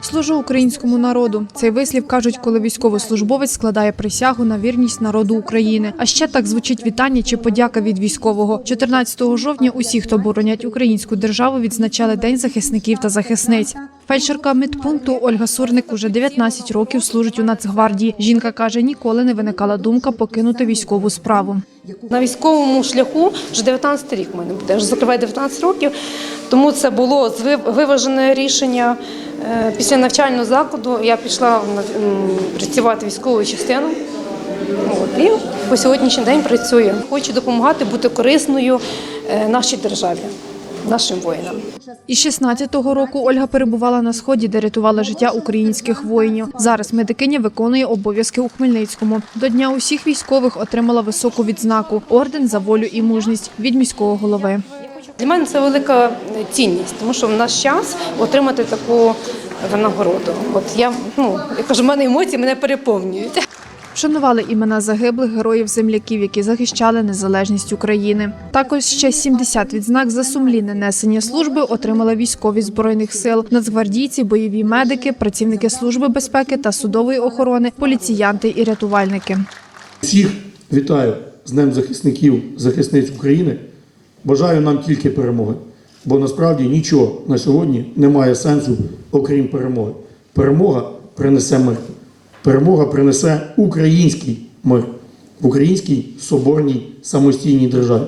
Служу українському народу. Цей вислів кажуть, коли військовослужбовець складає присягу на вірність народу України. А ще так звучить вітання чи подяка від військового. 14 жовтня усі, хто боронять українську державу, відзначали День захисників та захисниць. Фельдшерка медпункту Ольга Сурник уже 19 років служить у Нацгвардії. Жінка каже, ніколи не виникала думка покинути військову справу. На військовому шляху вже 19 рік в мене буде, вже закриває 19 років. Тому це було виважене рішення. Е, Після навчального закладу я пішла працювати в військову частину. І по сьогоднішній день працюю. Хочу допомагати бути корисною е, нашій державі, нашим воїнам. Із 16-го року Ольга перебувала на сході, де рятувала життя українських воїнів. Зараз медикиня виконує обов'язки у Хмельницькому. До дня усіх військових отримала високу відзнаку орден за волю і мужність від міського голови. Для мене це велика цінність, тому що в наш час отримати таку винагороду. От я ну я кажу, в мене емоції мене переповнюють. Вшанували імена загиблих героїв земляків, які захищали незалежність України. Також ще 70 відзнак за сумлінне несення служби отримали військові збройних сил, нацгвардійці, бойові медики, працівники служби безпеки та судової охорони, поліціянти і рятувальники. Всіх вітаю з Днем захисників, захисниць України. Бажаю нам тільки перемоги, бо насправді нічого на сьогодні не має сенсу, окрім перемоги. Перемога принесе мир. Перемога принесе український мир в українській соборній самостійній державі.